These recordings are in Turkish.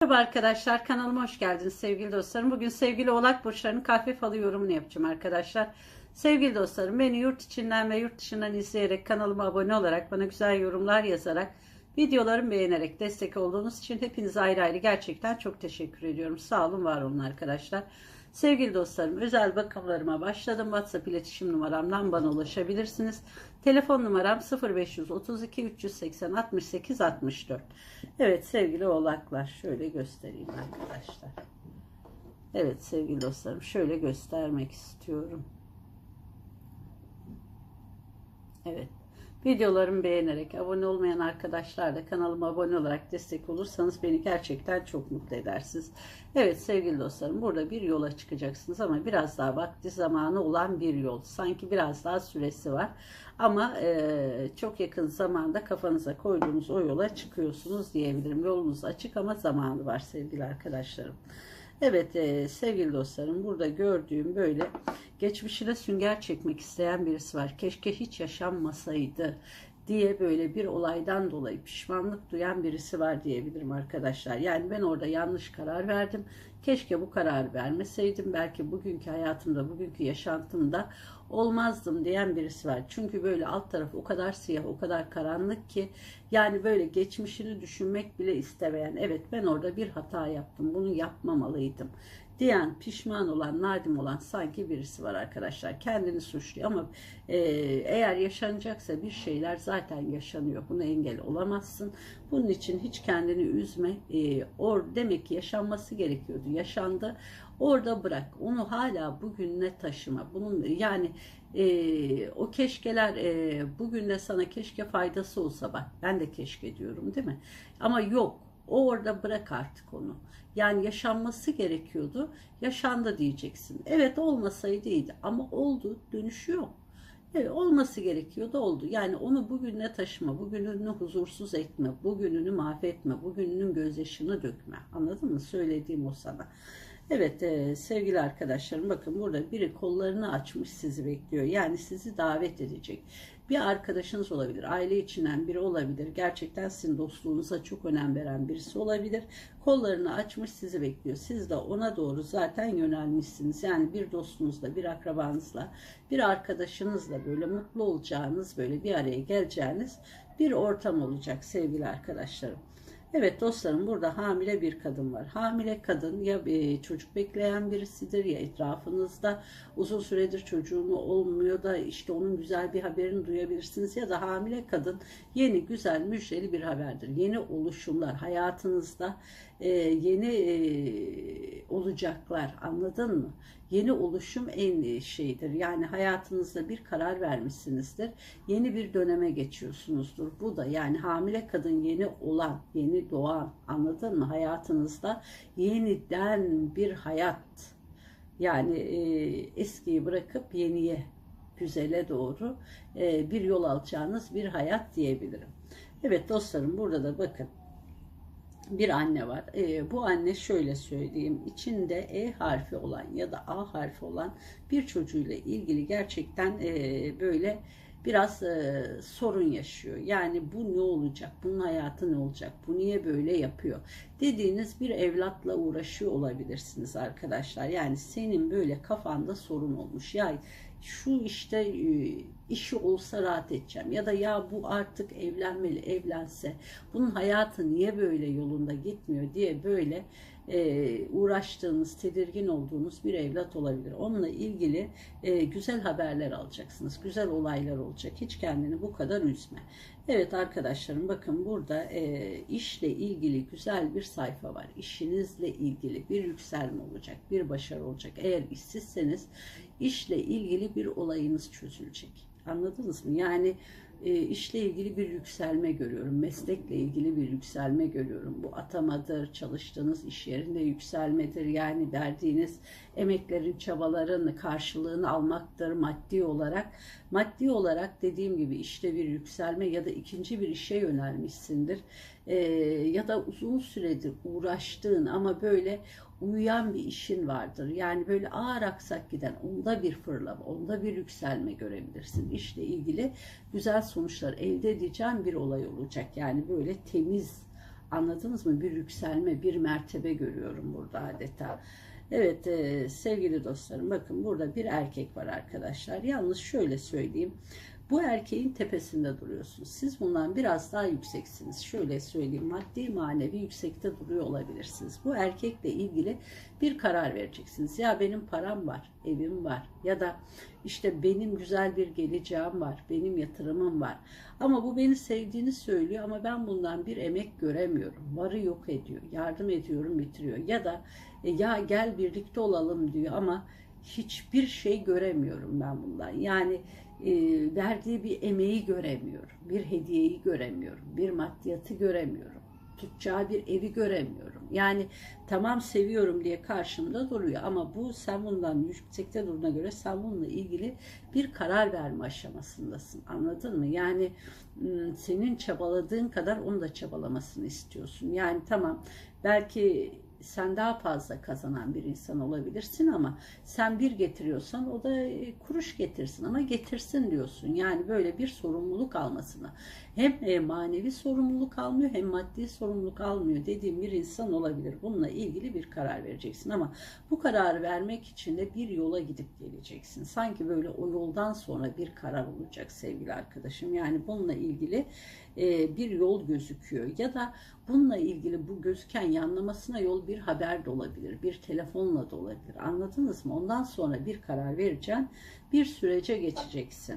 Merhaba arkadaşlar kanalıma hoş geldiniz sevgili dostlarım. Bugün sevgili oğlak burçlarının kahve falı yorumunu yapacağım arkadaşlar. Sevgili dostlarım beni yurt içinden ve yurt dışından izleyerek kanalıma abone olarak bana güzel yorumlar yazarak videolarımı beğenerek destek olduğunuz için hepinize ayrı ayrı gerçekten çok teşekkür ediyorum. Sağ olun var olun arkadaşlar. Sevgili dostlarım özel bakımlarıma başladım. WhatsApp iletişim numaramdan bana ulaşabilirsiniz. Telefon numaram 0532 380 68 64. Evet sevgili oğlaklar şöyle göstereyim arkadaşlar. Evet sevgili dostlarım şöyle göstermek istiyorum. Evet. Videolarımı beğenerek, abone olmayan arkadaşlar da kanalıma abone olarak destek olursanız beni gerçekten çok mutlu edersiniz. Evet sevgili dostlarım burada bir yola çıkacaksınız ama biraz daha vakti zamanı olan bir yol. Sanki biraz daha süresi var ama e, çok yakın zamanda kafanıza koyduğunuz o yola çıkıyorsunuz diyebilirim. Yolunuz açık ama zamanı var sevgili arkadaşlarım. Evet e, sevgili dostlarım burada gördüğüm böyle geçmişine sünger çekmek isteyen birisi var. Keşke hiç yaşanmasaydı diye böyle bir olaydan dolayı pişmanlık duyan birisi var diyebilirim arkadaşlar. Yani ben orada yanlış karar verdim. Keşke bu kararı vermeseydim. Belki bugünkü hayatımda, bugünkü yaşantımda olmazdım diyen birisi var. Çünkü böyle alt tarafı o kadar siyah, o kadar karanlık ki yani böyle geçmişini düşünmek bile istemeyen. Evet ben orada bir hata yaptım. Bunu yapmamalıydım diyen, pişman olan, nadim olan sanki birisi var arkadaşlar. Kendini suçluyor ama e, eğer yaşanacaksa bir şeyler zaten yaşanıyor. Buna engel olamazsın. Bunun için hiç kendini üzme. E, or demek ki yaşanması gerekiyordu. Yaşandı. Orada bırak. Onu hala bugününe taşıma. Bunun yani e, o keşkeler e, bugün de sana keşke faydası olsa bak. Ben de keşke diyorum değil mi? Ama yok. O orada bırak artık onu. Yani yaşanması gerekiyordu. Yaşandı diyeceksin. Evet olmasaydı iyiydi ama oldu. Dönüşüyor. Evet, olması gerekiyordu oldu. Yani onu bugüne taşıma, bugününü huzursuz etme, bugününü mahvetme, bugününün gözyaşını dökme. Anladın mı? Söylediğim o sana. Evet e, sevgili arkadaşlarım bakın burada biri kollarını açmış sizi bekliyor. Yani sizi davet edecek. Bir arkadaşınız olabilir, aile içinden biri olabilir. Gerçekten sizin dostluğunuza çok önem veren birisi olabilir. Kollarını açmış sizi bekliyor. Siz de ona doğru zaten yönelmişsiniz. Yani bir dostunuzla, bir akrabanızla, bir arkadaşınızla böyle mutlu olacağınız, böyle bir araya geleceğiniz bir ortam olacak sevgili arkadaşlarım. Evet dostlarım burada hamile bir kadın var. Hamile kadın ya e, çocuk bekleyen birisidir ya etrafınızda uzun süredir çocuğu olmuyor da işte onun güzel bir haberini duyabilirsiniz ya da hamile kadın yeni güzel müjdeli bir haberdir. Yeni oluşumlar hayatınızda e, yeni e, olacaklar anladın mı? Yeni oluşum en şeydir. Yani hayatınızda bir karar vermişsinizdir. Yeni bir döneme geçiyorsunuzdur. Bu da yani hamile kadın yeni olan, yeni doğan anladın mı? Hayatınızda yeniden bir hayat yani e, eskiyi bırakıp yeniye, güzele doğru e, bir yol alacağınız bir hayat diyebilirim. Evet dostlarım burada da bakın bir anne var. E, bu anne şöyle söyleyeyim içinde E harfi olan ya da A harfi olan bir çocuğuyla ilgili gerçekten e, böyle biraz e, sorun yaşıyor. Yani bu ne olacak? Bunun hayatı ne olacak? Bu niye böyle yapıyor? Dediğiniz bir evlatla uğraşıyor olabilirsiniz arkadaşlar. Yani senin böyle kafanda sorun olmuş. Ya şu işte e, işi olsa rahat edeceğim ya da ya bu artık evlenmeli evlense bunun hayatı niye böyle yolunda gitmiyor diye böyle e, uğraştığınız, tedirgin olduğunuz bir evlat olabilir. Onunla ilgili e, güzel haberler alacaksınız. Güzel olaylar olacak. Hiç kendini bu kadar üzme. Evet arkadaşlarım bakın burada e, işle ilgili güzel bir sayfa var. İşinizle ilgili bir yükselme olacak, bir başarı olacak. Eğer işsizseniz işle ilgili bir olayınız çözülecek. Anladınız mı? Yani e, işle ilgili bir yükselme görüyorum. Meslekle ilgili bir yükselme görüyorum. Bu atamadır, çalıştığınız iş yerinde yükselmedir. Yani verdiğiniz emeklerin, çabaların karşılığını almaktır maddi olarak. Maddi olarak dediğim gibi işte bir yükselme ya da ikinci bir işe yönelmişsindir. E, ya da uzun süredir uğraştığın ama böyle uyuyan bir işin vardır. Yani böyle ağır aksak giden onda bir fırlama, onda bir yükselme görebilirsin. İşle ilgili güzel sonuçlar elde edeceğin bir olay olacak. Yani böyle temiz Anladınız mı? Bir yükselme, bir mertebe görüyorum burada adeta. Evet e, sevgili dostlarım bakın burada bir erkek var arkadaşlar. Yalnız şöyle söyleyeyim. Bu erkeğin tepesinde duruyorsunuz. Siz bundan biraz daha yükseksiniz. Şöyle söyleyeyim maddi manevi yüksekte duruyor olabilirsiniz. Bu erkekle ilgili bir karar vereceksiniz. Ya benim param var, evim var ya da işte benim güzel bir geleceğim var, benim yatırımım var. Ama bu beni sevdiğini söylüyor ama ben bundan bir emek göremiyorum. Varı yok ediyor, yardım ediyorum bitiriyor. Ya da e, ya gel birlikte olalım diyor ama hiçbir şey göremiyorum ben bundan. Yani e, verdiği bir emeği göremiyorum, bir hediyeyi göremiyorum, bir maddiyatı göremiyorum, tutacağı bir evi göremiyorum. Yani tamam seviyorum diye karşımda duruyor ama bu sen bundan yüksekte durduğuna göre sen bununla ilgili bir karar verme aşamasındasın. Anladın mı? Yani senin çabaladığın kadar onu da çabalamasını istiyorsun. Yani tamam belki sen daha fazla kazanan bir insan olabilirsin ama sen bir getiriyorsan o da e, kuruş getirsin ama getirsin diyorsun. Yani böyle bir sorumluluk almasına hem e, manevi sorumluluk almıyor hem maddi sorumluluk almıyor dediğim bir insan olabilir. Bununla ilgili bir karar vereceksin ama bu kararı vermek için de bir yola gidip geleceksin. Sanki böyle o yoldan sonra bir karar olacak sevgili arkadaşım. Yani bununla ilgili e, bir yol gözüküyor ya da bununla ilgili bu gözüken yanlamasına yol bir haber de olabilir, bir telefonla da olabilir. Anladınız mı? Ondan sonra bir karar vereceksin, bir sürece geçeceksin.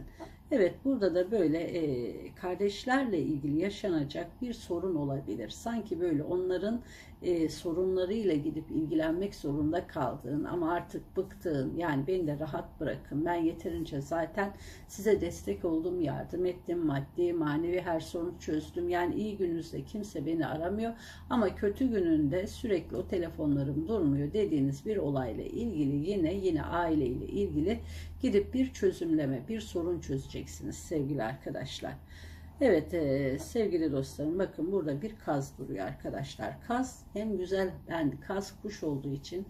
Evet burada da böyle e, kardeşlerle ilgili yaşanacak bir sorun olabilir. Sanki böyle onların e, sorunlarıyla gidip ilgilenmek zorunda kaldığın ama artık bıktığın yani beni de rahat bırakın ben yeterince zaten size destek oldum yardım ettim maddi manevi her sorunu çözdüm yani iyi gününüzde kimse beni aramıyor ama kötü gününde sürekli o telefonlarım durmuyor dediğiniz bir olayla ilgili yine yine aileyle ilgili gidip bir çözümleme bir sorun çözeceksiniz sevgili arkadaşlar. Evet e, sevgili dostlarım bakın burada bir kaz duruyor arkadaşlar. Kaz hem güzel yani kaz kuş olduğu için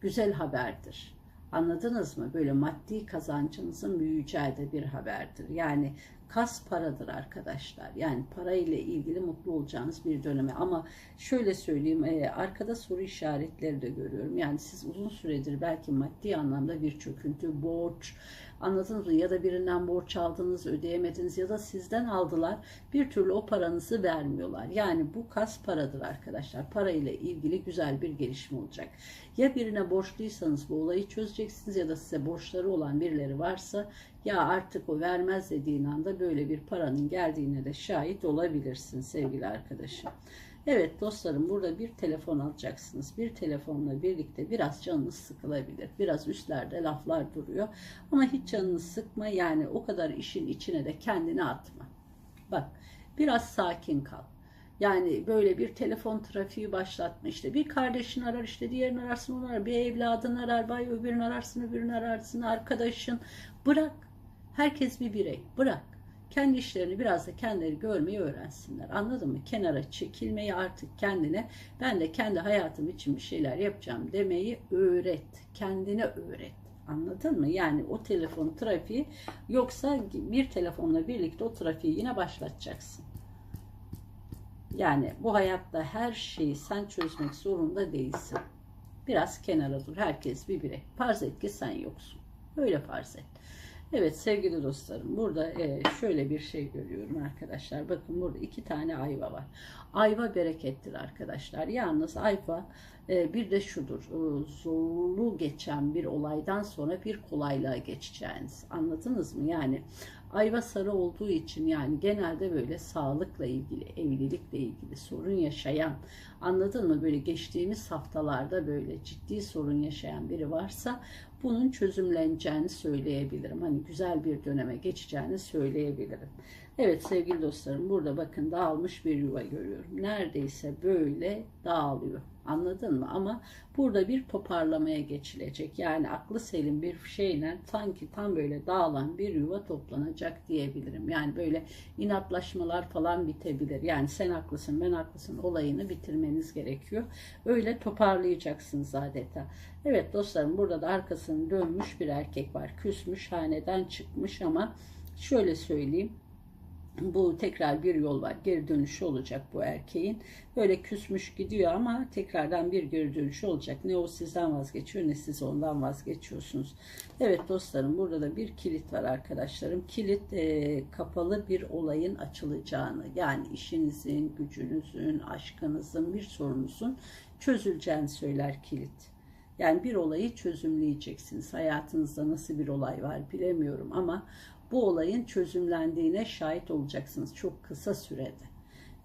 güzel haberdir. Anladınız mı? Böyle maddi kazancınızın büyüyeceği de bir haberdir. Yani kas paradır arkadaşlar. Yani para ile ilgili mutlu olacağınız bir döneme. Ama şöyle söyleyeyim e, arkada soru işaretleri de görüyorum. Yani siz uzun süredir belki maddi anlamda bir çöküntü, borç, Anladınız mı? Ya da birinden borç aldınız, ödeyemediniz ya da sizden aldılar. Bir türlü o paranızı vermiyorlar. Yani bu kas paradır arkadaşlar. Para ile ilgili güzel bir gelişme olacak. Ya birine borçluysanız bu olayı çözeceksiniz ya da size borçları olan birileri varsa ya artık o vermez dediğin anda böyle bir paranın geldiğine de şahit olabilirsin sevgili arkadaşım. Evet dostlarım burada bir telefon alacaksınız. Bir telefonla birlikte biraz canınız sıkılabilir. Biraz üstlerde laflar duruyor. Ama hiç canınız sıkma yani o kadar işin içine de kendini atma. Bak biraz sakin kal. Yani böyle bir telefon trafiği başlatma işte. Bir kardeşin arar işte diğerini ararsın onu arar. Bir evladın arar bay öbürünü ararsın öbürünü ararsın arkadaşın. Bırak. Herkes bir birey. Bırak kendi işlerini biraz da kendileri görmeyi öğrensinler. Anladın mı? Kenara çekilmeyi artık kendine ben de kendi hayatım için bir şeyler yapacağım demeyi öğret. Kendine öğret. Anladın mı? Yani o telefon trafiği yoksa bir telefonla birlikte o trafiği yine başlatacaksın. Yani bu hayatta her şeyi sen çözmek zorunda değilsin. Biraz kenara dur. Herkes bir birey. Farz et ki sen yoksun. Öyle farz et. Evet sevgili dostlarım burada e, şöyle bir şey görüyorum arkadaşlar. Bakın burada iki tane ayva var. Ayva berekettir arkadaşlar. Yalnız ayva e, bir de şudur. E, zorlu geçen bir olaydan sonra bir kolaylığa geçeceğiniz. Anladınız mı? Yani ayva sarı olduğu için yani genelde böyle sağlıkla ilgili, evlilikle ilgili sorun yaşayan anladın mı? Böyle geçtiğimiz haftalarda böyle ciddi sorun yaşayan biri varsa bunun çözümleneceğini söyleyebilirim. Hani güzel bir döneme geçeceğini söyleyebilirim. Evet sevgili dostlarım burada bakın dağılmış bir yuva görüyorum. Neredeyse böyle dağılıyor. Anladın mı? Ama burada bir toparlamaya geçilecek. Yani aklı selim bir şeyle sanki tam böyle dağılan bir yuva toplanacak diyebilirim. Yani böyle inatlaşmalar falan bitebilir. Yani sen haklısın ben haklısın olayını bitirmeniz gerekiyor. Öyle toparlayacaksınız adeta. Evet dostlarım burada da arkasını dönmüş bir erkek var. Küsmüş haneden çıkmış ama şöyle söyleyeyim bu tekrar bir yol var. Geri dönüşü olacak bu erkeğin. Böyle küsmüş gidiyor ama tekrardan bir geri dönüşü olacak. Ne o sizden vazgeçiyor ne siz ondan vazgeçiyorsunuz. Evet dostlarım burada da bir kilit var arkadaşlarım. Kilit e, kapalı bir olayın açılacağını yani işinizin, gücünüzün, aşkınızın, bir sorunuzun çözüleceğini söyler kilit. Yani bir olayı çözümleyeceksiniz. Hayatınızda nasıl bir olay var bilemiyorum ama bu olayın çözümlendiğine şahit olacaksınız çok kısa sürede.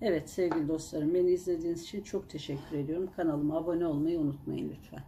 Evet sevgili dostlarım beni izlediğiniz için çok teşekkür ediyorum. Kanalıma abone olmayı unutmayın lütfen.